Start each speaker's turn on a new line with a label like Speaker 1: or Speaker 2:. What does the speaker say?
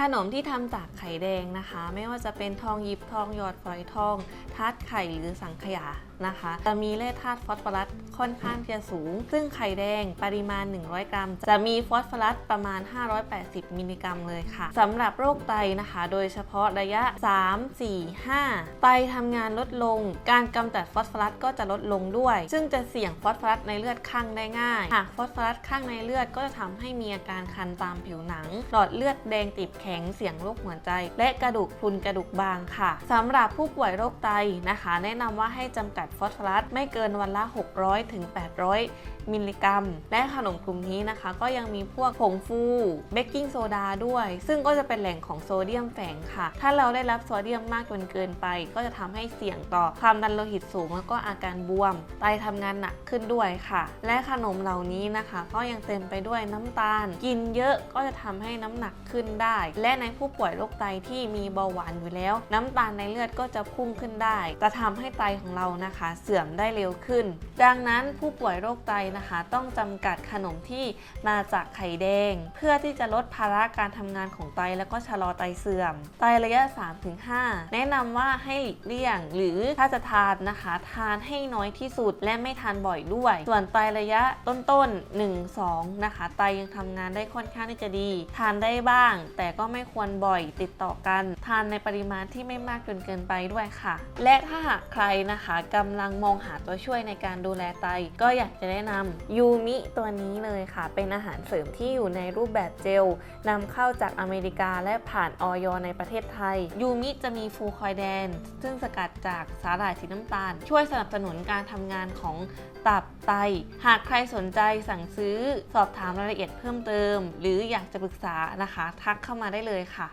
Speaker 1: ขนมที่ทำจากไข่แดงนะคะ ไม่ว่าจะเป็นทองหยิบทองหยอดฝอยทองทาร์ตไข่หรือสังขยานะคะ จะมีแร่ธาตุฟอสฟอรัสค่อนข้างจะสูง ซึ่งไข่แดงปริมาณ 100 กรัม จะมีฟอสฟอรัสประมาณ 580 มิลลิกรัมเลยค่ะสำหรับโรคไตนะคะ โดยเฉพาะระยะ 3 4 5 ไตทำงานลดลง การกำจัดฟอสฟอรัสก็จะลดลงด้วย ซึ่งจะเสี่ยงฟอสฟอรัสในเลือดข้างได้ง่าย หากฟอสฟอรัสข้างในเลือดก็จะทำให้มีอาการคันตามผิวหนัง หลอดเลือดแดงตีบแขข็งเสี่ยงโรคหัวใจ และกระดูกพรุนกระดูกบางค่ะสำหรับผู้ป่วยโรคไตนะคะ แนะนำว่าให้จำกัดฟอสฟอรัสไม่เกินวันละ 600ถึง800 มิลลิกรัม และขนมกลุ่มนี้นะคะ ก็ยังมีพวกผงฟูเบกกิ้งโซดาด้วย ซึ่งก็จะเป็นแหล่งของโซเดียมแฝงค่ะ ถ้าเราได้รับโซเดียมมากจนเกินไป ก็จะทำให้เสี่ยงต่อความดันโลหิตสูงแล้วก็อาการบวม ไตทำงานหนักขึ้นด้วยค่ะ และขนมเหล่านี้นะคะ ก็ยังเต็มไปด้วยน้ำตาล กินเยอะก็จะทำให้น้ำหนักขึ้นได้และในผู้ป่วยโรคไตที่มีเบาหวานอยู่แล้ว น้ำตาลในเลือดก็จะพุ่งขึ้นได้ จะทำให้ไตของเรานะคะ เสื่อมได้เร็วขึ้น ดังนั้นผู้ป่วยโรคไตนะคะ ต้องจำกัดขนมที่มาจากไข่แดง เพื่อที่จะลดภาระการทำงานของไตแล้วก็ชะลอไตเสื่อม ไตระยะ 3-5 แนะนำว่าให้หลีกเลี่ยง หรือถ้าจะทานนะคะ ทานให้น้อยที่สุดและไม่ทานบ่อยด้วย ส่วนไตระยะต้นๆ1-2 นะคะ ไตยังทำงานได้ค่อนข้างที่จะดี ทานได้บ้าง แต่ก็ไม่ควรบ่อยติดต่อกัน ทานในปริมาณที่ไม่มากจนเกินไปด้วยค่ะ และถ้าหากใครนะคะกำลังมองหาตัวช่วยในการดูแลไต ก็อยากจะแนะนำยูมิตัวนี้เลยค่ะ เป็นอาหารเสริมที่อยู่ในรูปแบบเจลนำเข้าจากอเมริกาและผ่านออยในประเทศไทย ยูมิจะมีฟูคอยแดน ซึ่งสกัดจากสาหร่ายสีน้ำตาล ช่วยสนับสนุนการทำงานของตับไต หากใครสนใจสั่งซื้อสอบถามรายละเอียดเพิ่มเติม หรืออยากจะปรึกษานะคะ ทักเข้ามาได้เลยค่ะ